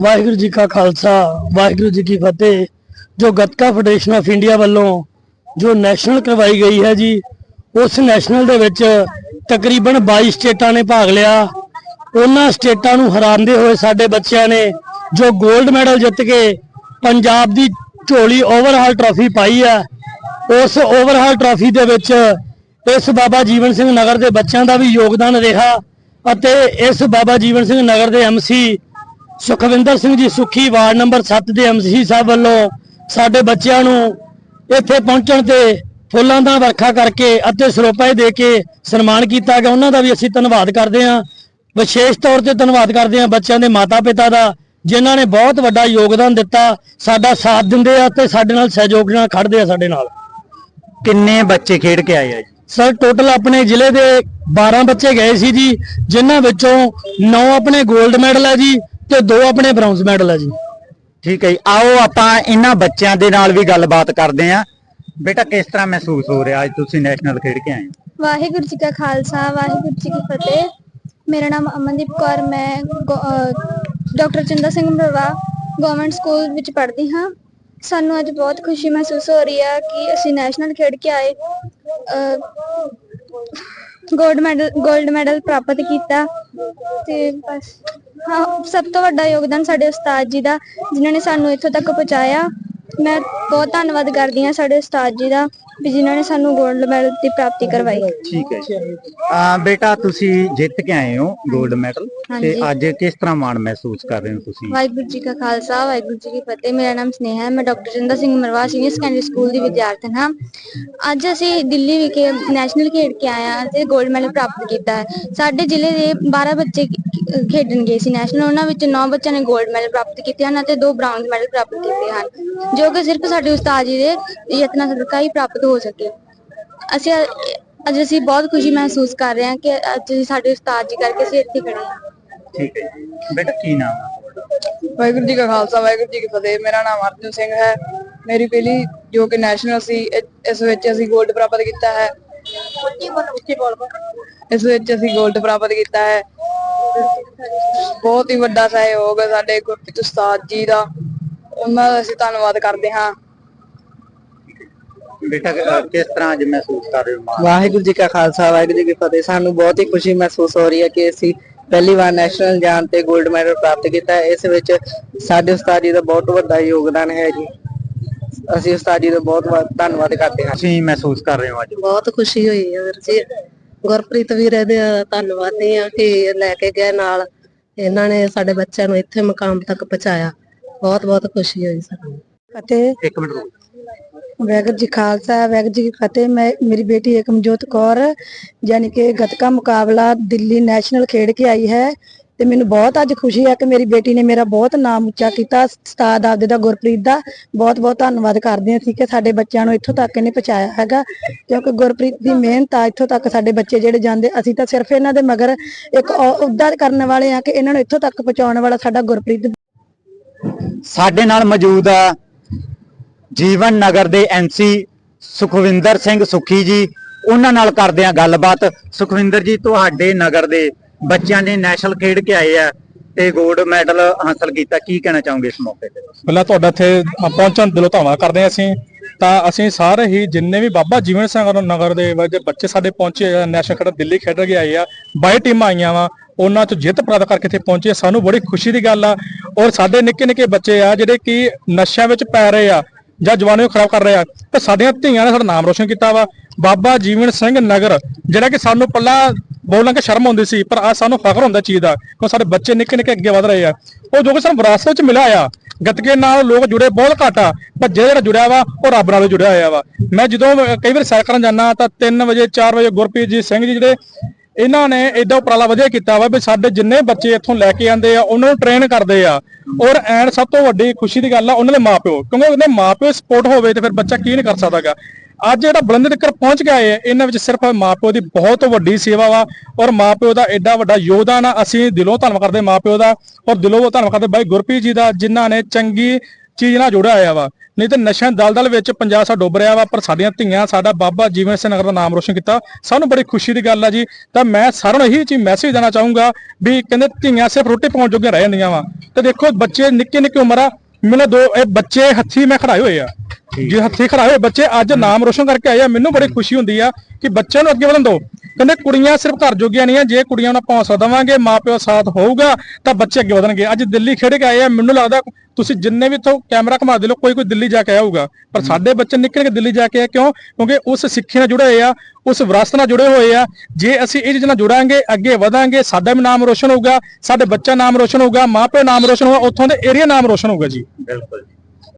ਵਾਹਿਗੁਰੂ ਜੀ ਕਾ ਖਾਲਸਾ, ਵਾਹਿਗੁਰੂ ਜੀ ਕੀ ਫਤਿਹ। ਜੋ gatka federation of India ਵੱਲੋਂ ਜੋ ਨੈਸ਼ਨਲ ਕਰਵਾਈ ਗਈ ਹੈ ਜੀ, ਉਸ ਨੈਸ਼ਨਲ ਦੇ ਵਿੱਚ ਤਕਰੀਬਨ 22 ਸਟੇਟਾਂ ਨੇ ਭਾਗ ਲਿਆ। ਉਹਨਾਂ ਸਟੇਟਾਂ ਨੂੰ ਹਰਾਉਂਦੇ ਹੋਏ ਸਾਡੇ ਬੱਚਿਆਂ ਨੇ ਜੋ 골ਡ ਮੈਡਲ ਜਿੱਤ ਕੇ ਪੰਜਾਬ ਦੀ ਝੋਲੀ ਓਵਰਹਾਲ ਟਰਾਫੀ ਪਾਈ ਹੈ, ਉਸ ਓਵਰਹਾਲ ਟਰਾਫੀ ਦੇ ਵਿੱਚ ਇਸ ਬਾਬਾ ਜੀਵਨ ਸਿੰਘ ਨਗਰ ਦੇ ਬੱਚਿਆਂ ਦਾ ਵੀ ਯੋਗਦਾਨ ਰਿਹਾ ਅਤੇ ਇਸ ਬਾਬਾ ਜੀਵਨ ਸਿੰਘ ਨਗਰ ਦੇ ਐਮਸੀ ਸੁਖਵਿੰਦਰ ਸਿੰਘ ਜੀ ਸੁਖੀ ਵਾਰਡ ਨੰਬਰ 7 ਦੇ ਐਮਸੀ ਸਾਹਿਬ ਵੱਲੋਂ ਸਾਡੇ ਬੱਚਿਆਂ ਨੂੰ ਇੱਥੇ ਪਹੁੰਚਣ ਤੇ ਫੁੱਲਾਂ ਦਾ ਵਰਖਾ ਕਰਕੇ ਅਤੇ ਸਰੋਪੇ ਦੇ ਕੇ ਸਨਮਾਨ ਕੀਤਾ ਗਿਆ। ਉਹਨਾਂ ਦਾ ਵੀ ਅਸੀਂ ਧੰਨਵਾਦ ਕਰਦੇ ਹਾਂ। ਵਿਸ਼ੇਸ਼ ਤੌਰ ਤੇ ਧੰਨਵਾਦ ਕਰਦੇ ਹਾਂ ਬੱਚਿਆਂ ਦੇ ਮਾਤਾ-ਪਿਤਾ ਦਾ ਜਿਨ੍ਹਾਂ ਨੇ ਬਹੁਤ ਵੱਡਾ ਯੋਗਦਾਨ ਦਿੱਤਾ। ਸਾਡਾ ਸਾਥ ਦਿੰਦੇ ਆ ਤੇ ਸਾਡੇ ਨਾਲ ਸਹਿਯੋਗ ਨਾਲ ਖੜਦੇ ਆ ਸਾਡੇ ਨਾਲ। ਕਿੰਨੇ ਬੱਚੇ ਖੇਡ ਕੇ ਆਏ ਆ ਜੀ? ਸਰ ਟੋਟਲ ਆਪਣੇ ਜ਼ਿਲ੍ਹੇ ਦੇ 12 ਬੱਚੇ ਗਏ ਸੀ ਜੀ ਜਿਨ੍ਹਾਂ ਵਿੱਚੋਂ 9 ਆਪਣੇ 골ਡ ਮੈਡਲ ਹੈ ਜੀ ਤੇ 2 ਆਪਣੇ ਬ੍ਰੌਂਜ਼ ਮੈਡਲ ਹੈ ਜੀ। ਠੀਕ ਹੈ ਜੀ। ਆਓ ਆਪਾਂ ਇਹਨਾਂ ਬੱਚਿਆਂ ਦੇ ਨਾਲ ਵੀ ਗੱਲਬਾਤ ਕਰਦੇ ਆਂ ਬੇਟਾ ਕਿਸ ਤਰ੍ਹਾਂ ਮਹਿਸੂਸ ਹੋ ਰਿਹਾ ਅੱਜ ਤੁਸੀਂ ਨੈਸ਼ਨਲ ਖੇਡ ਕੇ ਆਏ ਹੋ? ਵਾਹਿਗੁਰੂ ਜੀ ਕਾ ਖਾਲਸਾ ਵਾਹਿਗੁਰੂ ਜੀ ਕੀ ਫਤਿਹ। ਮੇਰਾ ਨਾਮ ਅਮਨਦੀਪ ਕੌਰ ਮੈਂ doctor Chanda Singh Marwa government school ਵਿੱਚ ਪੜ੍ਹਦੀ ਹਾਂ। ਸਾਨੂੰ ਅੱਜ ਬਹੁਤ ਖੁਸ਼ੀ ਮਹਿਸੂਸ ਹੋ ਰਹੀ ਹੈ ਕਿ ਅਸੀਂ ਨੈਸ਼ਨਲ ਖੇਡ ਕੇ ਆਏ। ਗੋਲਡ ਮੈਡਲ 골ਡ ਮੈਡਲ ਪ੍ਰਾਪਤ ਕੀਤਾ ਤੇ ਬਸ। ਹਾਂ, ਸਭ ਤੋਂ ਵੱਡਾ ਯੋਗਦਾਨ ਸਾਡੇ ਉਸਤਾਦ ਜੀ ਦਾ, ਜਿਨ੍ਹਾਂ ਨੇ ਸਾਨੂੰ ਇੱਥੋਂ ਤੱਕ ਪਹੁੰਚਾਇਆ। ਮੈਂ ਬਹੁਤ ਧੰਨਵਾਦ ਕਰਦੀ ਹਾਂ ਸਾਡੇ ਉਸਤਾਦ ਜੀ ਦਾ ਵੀ ਜਿਨ੍ਹਾਂ ਨੇ ਸਾਨੂੰ 골ਡ ਮੈਡਲ ਦੀ ਪ੍ਰਾਪਤੀ ਕਰਵਾਈ। ਠੀਕ ਹੈ ਆ ਬੇਟਾ ਤੁਸੀਂ ਜਿੱਤ ਕੇ ਆਏ ਹੋ 골ਡ ਮੈਡਲ ਤੇ ਅੱਜ ਕਿਸ ਤਰ੍ਹਾਂ ਮਾਣ ਮਹਿਸੂਸ ਕਰ ਰਹੇ ਹੋ ਤੁਸੀਂ? ਵਾਹਿਗੁਰੂ ਜੀ ਕਾ ਖਾਲਸਾ ਵਾਹਿਗੁਰੂ ਜੀ ਕੀ ਫਤਿਹ। ਮੇਰਾ ਨਾਮ ਸਨੇਹਾ ਹੈ ਮੈਂ doctor Jinder Singh Marwa senior secondary school ਦੀ ਵਿਦਿਆਰਥਣ ਹਾਂ। ਅੱਜ ਅਸੀਂ ਦਿੱਲੀ ਵਿਖੇ ਨੈਸ਼ਨਲ ਖੇਡ ਕੇ ਆਏ ਹਾਂ ਤੇ 골ਡ ਮੈਡਲ ਪ੍ਰਾਪਤ ਕੀਤਾ ਹੈ। ਸਾਡੇ ਜ਼ਿਲ੍ਹੇ ਦੇ 12 ਬੱਚੇ ਖ- ਖੇਡਣ ਗਏ ਸੀ। ਨੈਸ਼ਨਲ ਉਹਨਾਂ ਵਿੱਚ 9 ਬੱਚਿਆਂ ਨੇ ਗੋਲਡ ਮੈਡਲ ਪ੍ਰਾਪਤ ਕੀਤੇ ਹਨ ਅਤੇ 2 ਬ੍ਰਾਊਨ ਮੈਡਲ ਪ੍ਰਾਪਤ ਕੀਤੇ ਹਨ ਜੋ ਕਿ ਸਿਰਫ ਸਾਡੇ ਉਸਤਾਦ ਜੀ ਦੇ ਯਤਨਾਂ ਸਦਕਾ ਹੀ ਪ੍ਰਾਪਤ ਹੋ ਸਕੇ। ਅਸੀਂ ਅੱਜ ਅਸੀਂ ਬਹੁਤ ਖੁਸ਼ੀ ਮਹਿਸੂਸ ਕਰ ਰਹੇ ਹਾਂ ਕਿ ਅੱਜ ਅਸੀਂ ਸਾਡੇ ਉਸਤਾਦ ਜੀ ਕਰਕੇ ਅਸੀਂ ਇੱਥੇ ਖੜੇ ਹਾਂ। ਠੀਕ ਹੈ ਜੀ। ਬੇਟਾ ਕੀ ਨਾਮ ਹੈ? ਵਾਹਿਗੁਰੂ ਜੀ ਕਾ ਖਾਲਸਾ ਵਾਹਿਗੁਰੂ ਜੀ ਕੀ ਫਤਿਹ। ਮੇਰਾ ਨਾਮ ਅਰਜੁਨ ਸਿੰਘ ਹੈ। ਮੇਰੀ ਪਹਿਲੀ ਜੋ ਕਿ ਨੈਸ਼ਨਲ ਸੀ ਇਸ ਵਿੱਚ ਅਸੀਂ 골ਡ ਪ੍ਰਾਪਤ ਕੀਤਾ ਹੈ। ਇਸ ਵਿੱਚ ਅਸੀਂ 골ਡ ਪ੍ਰਾਪਤ ਕੀਤਾ ਹੈ। ਬਹੁਤ ਹੀ ਵੱਡਾ ਸਹਿਯੋਗ ਹੈ ਸਾਡੇ ਗੁਰਪ੍ਰੀਤ ਉਸਤਾਦ ਜੀ ਦਾ। ਉਹਨਾਂ ਦਾ ਅਸੀਂ ਧੰਨਵਾਦ ਕਰਦੇ ਹਾਂ। ਬੇਟਾ ਕਿਸ ਤਰ੍ਹਾਂ ਅੱਜ ਮਹਿਸੂਸ ਕਰ ਰਹੇ ਹੋ ਵਾਹਿਗੁਰੂ ਜੀ ਕਾ ਖਾਲਸਾ ਵਾਹਿਗੁਰੂ ਜੀ ਕੀ ਫਤਿਹ। ਸਾਨੂੰ ਬਹੁਤ ਹੀ ਖੁਸ਼ੀ ਮਹਿਸੂਸ ਹੋ ਰਹੀ ਹੈ ਕਿ ਅਸੀਂ ਪਹਿਲੀ ਵਾਰ ਨੈਸ਼ਨਲ ਜਾਣ ਤੇ 골ਡ ਮੈਡਲ ਪ੍ਰਾਪਤ ਕੀਤਾ ਹੈ। ਇਸ ਵਿੱਚ ਸਾਡੇ ਉਸਤਾਦ ਜੀ ਦਾ ਬਹੁਤ ਵੱਡਾ ਯੋਗਦਾਨ ਹੈ ਜੀ। ਅਸੀਂ ਉਸਤਾਦ ਜੀ ਦਾ ਬਹੁਤ ਬਹੁਤ ਧੰਨਵਾਦ ਕਰਦੇ ਹਾਂ। ਤੁਸੀਂ ਮਹਿਸੂਸ ਕਰ ਰਹੇ ਹੋ ਅੱਜ? ਬਹੁਤ ਖੁਸ਼ੀ ਹੋਈ ਹੈ ਵੀਰ ਜੀ। ਗੁਰਪ੍ਰੀਤ ਵੀਰ ਦੇ ਧੰਨਵਾਦੀ ਆ ਕਿ ਲੈ ਕੇ ਗਏ ਨਾਲ। ਇਹਨਾਂ ਨੇ ਸਾਡੇ ਬੱਚਿਆਂ ਨੂੰ ਇੱਥੇ ਮੁਕਾਮ ਤੱਕ ਪਹੁੰਚਾਇਆ। ਬਹੁਤ ਬਹੁਤ ਖੁਸ਼ੀ ਹੋਈ ਸਾਨੂੰ ਅਤੇ ਇੱਕ ਮਿੰਟ ਰੁਕੋ। ਵਾਹਿਗੁਰੂ ਜੀ ਖਾਲਸਾ ਵਾਹਿਗੁਰੂ ਜੀ ਕੀ ਫਤਿਹ। ਮੈਂ ਮੇਰੀ ਬੇਟੀ ਏਕਮਜੋਤ ਕੌਰ ਯਾਨੀ ਕਿ ਗੱਤਕਾ ਮੁਕਾਬਲਾ ਦਿੱਲੀ ਨੈਸ਼ਨਲ ਖੇਡ ਕੇ ਆਈ ਹੈ। ਤੇ ਮੈਨੂੰ ਬਹੁਤ ਅੱਜ ਖੁਸ਼ੀ ਹੈ ਕਿ ਮੇਰੀ ਬੇਟੀ ਨੇ ਮੇਰਾ ਬਹੁਤ ਨਾਮ ਉੱਚਾ ਕੀਤਾ। ਉਸਤਾਦ ਆਪਦੇ ਦਾ ਗੁਰਪ੍ਰੀਤ ਦਾ ਬਹੁਤ ਬਹੁਤ ਧੰਨਵਾਦ ਕਰਦੇ ਹਾਂ। ਅਸੀਂ ਕਿ ਸਾਡੇ ਬੱਚਿਆਂ ਨੂੰ ਇੱਥੋਂ ਤੱਕ ਇਹਨੇ ਪਹੁੰਚਾਇਆ ਹੈਗਾ। ਕਿਉਂਕਿ ਗੁਰਪ੍ਰੀਤ ਦੀ ਮਿਹਨਤ ਆ ਇੱਥੋਂ ਤੱਕ ਸਾਡੇ ਬੱਚੇ ਜਿਹੜੇ ਜਾਂਦੇ ਅਸੀਂ ਤਾਂ ਸਿਰਫ ਇਹਨਾਂ ਦੇ ਮਗਰ ਇੱਕ ਉਦਾਰ ਕਰਨ ਵਾਲੇ ਆ ਕਿ ਇਹਨਾਂ ਨੂੰ ਇੱਥੋਂ ਤੱਕ ਪਹੁੰਚਾਉਣ ਵਾਲਾ ਸਾਡਾ ਗੁਰਪ੍ਰੀਤ ਸਾਡੇ ਨਾਲ ਮੌਜੂਦ ਆ ਜੀਵਨ ਨਗਰ ਦੇ ਐਮਸੀ ਸੁਖਵਿੰਦਰ ਸਿੰਘ ਸੁਖੀ ਜੀ। ਉਹਨਾਂ ਨਾਲ ਕਰਦੇ ਆ ਗੱਲਬਾਤ। ਸੁਖਵਿੰਦਰ ਜੀ, ਤੁਹਾਡੇ ਨਗਰ ਦੇ ਬੱਚਿਆਂ ਨੇ ਨੈਸ਼ਨਲ ਖੇਡ ਕੇ ਆਏ ਆ ਤੇ 골ਡ ਮੈਡਲ ਹਾਸਲ ਕੀਤਾ। ਕੀ ਕਹਿਣਾ ਚਾਹੋਗੇ ਇਸ ਮੌਕੇ ਤੇ? ਪਹਿਲਾਂ ਤੁਹਾਡਾ ਇੱਥੇ ਪਹੁੰਚਣ ਦਿਲੋਂ ਧੰਨਵਾਦ ਕਰਦੇ ਹਾਂ ਅਸੀਂ। ਤਾਂ ਅਸੀਂ ਸਾਰੇ ਹੀ ਜਿੰਨੇ ਵੀ ਬਾਬਾ ਜੀਵਨ ਸਿੰਘ ਨਗਰ ਦੇ ਵਿੱਚ ਬੱਚੇ ਸਾਡੇ ਪਹੁੰਚੇ ਆ। ਨੈਸ਼ਨਲ ਖੇਡ ਦਿੱਲੀ ਖੇਡ ਕੇ ਆਏ ਆ। 22 ਟੀਮਾਂ ਆਈਆਂ ਵਾ। ਉਹਨਾਂ ਚ ਜਿੱਤ ਪ੍ਰਾਪਤ ਕਰਕੇ ਇੱਥੇ ਪਹੁੰਚੇ ਸਾਨੂੰ ਬੜੀ ਖੁਸ਼ੀ ਦੀ ਗੱਲ ਆ। ਔਰ ਸਾਡੇ ਨਿੱਕੇ ਨਿੱਕੇ ਬੱਚੇ ਆ ਜਿਹੜੇ ਕਿ ਨਸ਼ਿਆਂ ਵਿੱਚ ਪੈ ਰਹੇ ਆ ਜਾਂ ਜਵਾਨੀ ਨੂੰ ਖਰਾਬ ਕਰ ਰਹੇ ਆ, ਤੇ ਸਾਡੀਆਂ ਧੀਆਂ ਨੇ ਸਾਡਾ ਨਾਮ ਰੋਸ਼ਨ ਕੀਤਾ ਵਾ। ਬਾਬਾ ਜੀਵਨ ਸਿੰਘ ਨਗਰ, ਜਿਹੜਾ ਕਿ ਸਾਨੂੰ ਪੱਲਾ ਬੋਲਣ ਕੇ ਸ਼ਰਮ ਆਉਂਦੀ ਸੀ, ਪਰ ਆ ਸਾਨੂੰ ਫਖਰ ਹੁੰਦਾ ਚੀਜ਼ ਦਾ, ਕਿਉਂ ਸਾਡੇ ਬੱਚੇ ਨਿੱਕੇ ਨਿੱਕੇ ਅੱਗੇ ਵਧ ਰਹੇ ਆ। ਉਹ ਜੋ ਕਿ ਸਾਨੂੰ ਵਿਰਾਸਤ ਵਿੱਚ ਮਿਲਿਆ ਆ, ਗੱਤਕੇ ਨਾਲ ਲੋਕ ਜੁੜੇ ਬਹੁਤ ਘੱਟ ਆ, ਪਰ ਜਿਹੜਾ ਜੁੜਿਆ ਵਾ, ਉਹ ਰੱਬ ਨਾਲ ਵੀ ਜੁੜਿਆ ਹੋਇਆ ਵਾ। ਮੈਂ ਜਦੋਂ ਕਈ ਵਾਰ ਸੈਰ ਕਰਨ ਜਾਂਦਾ ਤਾਂ 3 ਵਜੇ 4 ਵਜੇ ਗੁਰਪ੍ਰੀਤ ਜੀ, ਸਿੰਘ ਜੀ ਜਿਹੜੇ ਇਹਨਾਂ ਨੇ ਏਡਾ ਉਪਰਾਲਾ ਵਧੀਆ ਕੀਤਾ ਵਾ ਵੀ ਸਾਡੇ ਜਿੰਨੇ ਬੱਚੇ ਇੱਥੋਂ ਲੈ ਕੇ ਆਂਦੇ ਆ, ਉਹਨਾਂ ਨੂੰ ਟ੍ਰੇਨ ਕਰਦੇ ਆ। ਔਰ ਐਂਡ ਸਭ ਤੋਂ ਵੱਡੀ ਖੁਸ਼ੀ ਦੀ ਗੱਲ ਆ, ਉਹਨਾਂ ਦੇ ਮਾਪਿਓ, ਕਿਉਂਕਿ ਉਹਦੇ ਮਾਪਿਓ ਸਪੋਰਟ ਹੋਵੇ ਤੇ ਫਿਰ ਬੱਚਾ ਕੀ ਨਹੀਂ ਕਰ ਸਕਦਾਗਾ। ਅੱਜ ਜਿਹੜਾ ਬੁਲੰਦ ਤੱਕ ਪਹੁੰਚ ਗਿਆ ਹੈ ਇਹਨਾਂ ਵਿੱਚ ਸਿਰਫ ਮਾਪਿਓ ਦੀ ਬਹੁਤ ਵੱਡੀ ਸੇਵਾ ਵਾ, ਔਰ ਮਾਪਿਓ ਦਾ ਐਡਾ ਵੱਡਾ ਯੋਗਦਾਨ ਆ। ਅਸੀਂ ਦਿਲੋਂ ਧੰਨਵਾਦ ਕਰਦੇ ਮਾਪਿਓ ਦਾ, ਔਰ ਦਿਲੋਂ ਧੰਨਵਾਦ ਕਰਦੇ ਬਾਈ ਗੁਰਪ੍ਰੀਤ ਜੀ ਦਾ, ਜਿਨ੍ਹਾਂ ਨੇ ਚੰਗੀ ਚੀਜ਼ ਨਾਲ ਜੁੜਿਆ ਹੋਇਆ ਵਾ। ਨਹੀਂ ਤਾਂ ਨਸ਼ਿਆਂ ਦਲਦਲ ਵਿੱਚ ਪੰਜਾਬ ਸਾ ਡੁੱਬ ਰਿਹਾ ਵਾ, ਪਰ ਸਾਡੀਆਂ ਧੀਆਂ, ਸਾਡਾ ਬਾਬਾ ਜੀਵਨ ਸਿੰਘ ਨਗਰ ਦਾ ਨਾਮ ਰੋਸ਼ਨ ਕੀਤਾ। ਸਾਨੂੰ ਬੜੀ ਖੁਸ਼ੀ ਦੀ ਗੱਲ ਆ ਜੀ। ਤਾਂ ਮੈਂ ਸਾਰਿਆਂ ਨੂੰ ਇਹੀ ਚੀਜ਼ ਮੈਸੇਜ ਦੇਣਾ ਚਾਹੂੰਗਾ ਵੀ ਕਹਿੰਦੇ ਧੀਆਂ ਸਿਰਫ ਰੋਟੀ ਪਾਉਣ ਜੋਗੀਆਂ ਰਹਿ ਜਾਂਦੀਆਂ ਵਾ। ਤੇ ਦੇਖੋ ਬੱਚੇ ਨਿੱਕੇ ਨਿੱਕੇ ਉਮਰ ਆ। ਮੈਨੂੰ ਦੋ, ਇਹ ਬੱਚੇ ਹੱਥੀ ਮੈਂ ਖੜਾਏ ਹੋਏ ਆ। ਜੇ ਹੱਥੀ ਖੜਾਏ ਹੋਏ ਬੱਚੇ, ਅੱਜ ਨਾਮ ਰੋਸ਼ਨ ਕਰਕੇ ਆਏ ਆ, ਮੈਨੂੰ ਬੜੀ ਖੁਸ਼ੀ ਹੁੰਦੀ ਆ ਕਿ ਬੱਚਿਆਂ ਨੂੰ ਅੱਗੇ ਵਧਣ ਦਿਓ। ਕਹਿੰਦੇ ਕੁੜੀਆਂ ਸਿਰਫ ਘਰ ਜੋਗੀਆਂ ਨਹੀਂ ਆ, ਜੇ ਕੁੜੀਆਂ ਨੂੰ ਆਪਾਂ ਹੌਸਲਾ ਦੇਵਾਂਗੇ, ਮਾਪਿਓ ਸਾਥ ਹੋਊਗਾ, ਤਾਂ ਬੱਚੇ ਅੱਗੇ ਵਧਣਗੇ। ਅੱਜ ਦਿੱਲੀ ਖੇਡ ਕੇ ਆਏ ਆ, ਮੈਨੂੰ ਲੱਗਦਾ ਤੁਸੀਂ ਜਿੰਨੇ ਵੀ ਇੱਥੋਂ ਕੈਮਰਾ ਘੁਮਾ ਦੇ ਲੋ ਕੋਈ ਕੋਈ ਦਿੱਲੀ ਜਾ ਕੇ ਆਇਆ ਹੋਊਗਾ। ਪਰ ਸਾਡੇ ਬੱਚੇ ਨਿਕਲ ਕੇ ਦਿੱਲੀ ਜਾ ਕੇ ਆਏ, ਕਿਉਂ? ਕਿਉਂਕਿ ਉਸ ਸਿੱਖੀ ਨਾਲ ਜੁੜੇ ਹੋਏ ਆ, ਉਸ ਵਿਰਾਸਤ ਨਾਲ ਜੁੜੇ ਹੋਏ ਆ। ਜੇ ਅਸੀਂ ਇਹ ਚੀਜ਼ ਨਾਲ ਜੁੜਾਂਗੇ, ਅੱਗੇ ਵਧਾਂਗੇ, ਸਾਡਾ ਵੀ ਨਾਮ ਰੋਸ਼ਨ ਹੋਊਗਾ, ਸਾਡੇ ਬੱਚਾ ਨਾਮ ਰੋਸ਼ਨ ਹੋਊਗਾ, ਮਾਪਿਓ ਨਾਮ ਰੋਸ਼ਨ ਹੋਊਗਾ, ਉੱਥੋਂ ਦੇ ਏਰੀਆ ਨਾਮ ਰੋਸ਼ਨ ਹੋਊਗਾ ਜੀ। ਬਿਲਕੁਲ